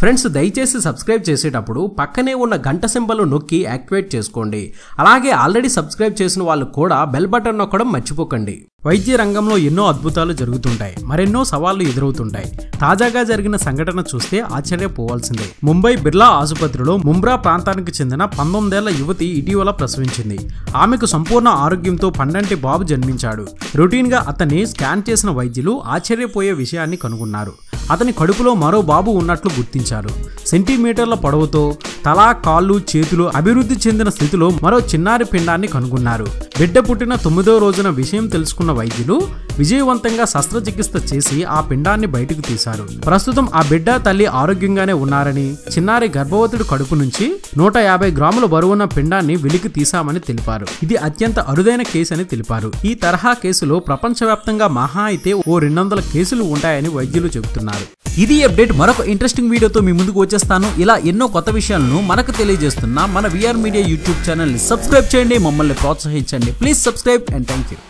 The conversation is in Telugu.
ఫ్రెండ్స్ దయచేసి సబ్స్క్రైబ్ చేసేటప్పుడు పక్కనే ఉన్న గంట సింబల్ నొక్కి యాక్టివేట్ చేసుకోండి. అలాగే ఆల్రెడీ సబ్స్క్రైబ్ చేసిన వాళ్ళు కూడా బెల్ బటన్ నొక్కడం మర్చిపోకండి. వైద్య రంగంలో ఎన్నో అద్భుతాలు జరుగుతుంటాయి. మరెన్నో సవాళ్ళు ఎదురవుతుంటాయి. తాజాగా జరిగిన సంఘటన చూస్తే ఆశ్చర్యపోవాల్సిందే. ముంబై బిర్లా ఆసుపత్రిలో ముంబ్రా ప్రాంతానికి చెందిన పంతొమ్మిదేళ్ళ యువతి ఇటీవల ప్రసవించింది. ఆమెకు సంపూర్ణ ఆరోగ్యంతో పండంటి బాబు జన్మించాడు. రొటీన్గా అతన్ని స్కాన్ చేసిన వైద్యులు ఆశ్చర్యపోయే విషయాన్ని కనుగొన్నారు. అతని కడుపులో మరో బాబు ఉన్నట్లు గుర్తించారు. సెంటీమీటర్ల పొడవుతో తల కాళ్ళు చేతులు అభివృద్ధి చెందిన స్థితిలో మరో చిన్నారి పిండాన్ని కనుగొన్నారు. బిడ్డ పుట్టిన తొమ్మిదో రోజున విషయం తెలుసుకున్న వైద్యులు విజయవంతంగా శస్త్రచికిత్స చేసి ఆ పిండాన్ని బయటకు తీశారు. ప్రస్తుతం ఆ బిడ్డ తల్లి ఆరోగ్యంగానే ఉన్నారని చిన్నారి గర్భవతుడి కడుపు నుంచి నూట యాభై గ్రాముల బరువున్న పిండాన్ని వెలికి తీశామని తెలిపారు. ఇది అత్యంత అరుదైన కేసు అని తెలిపారు. ఈ తరహా కేసులో ప్రపంచవ్యాప్తంగా మహా అయితే ఓ రెండు వందల కేసులు ఉంటాయని వైద్యులు చెబుతున్నారు. ఇది అప్డేట్ మరొక ఇంట్రెస్టింగ్ వీడియోతో మీ ముందుకు వచ్చేస్తాను. ఇలా ఎన్నో కొత్త విషయాలను మనకు తెలియజేస్తున్న మన విఆర్ మీడియా యూట్యూబ్ ఛానల్ని సబ్స్క్రైబ్ చేయండి. మమ్మల్ని ప్రోత్సహించండి. Please subscribe and thank you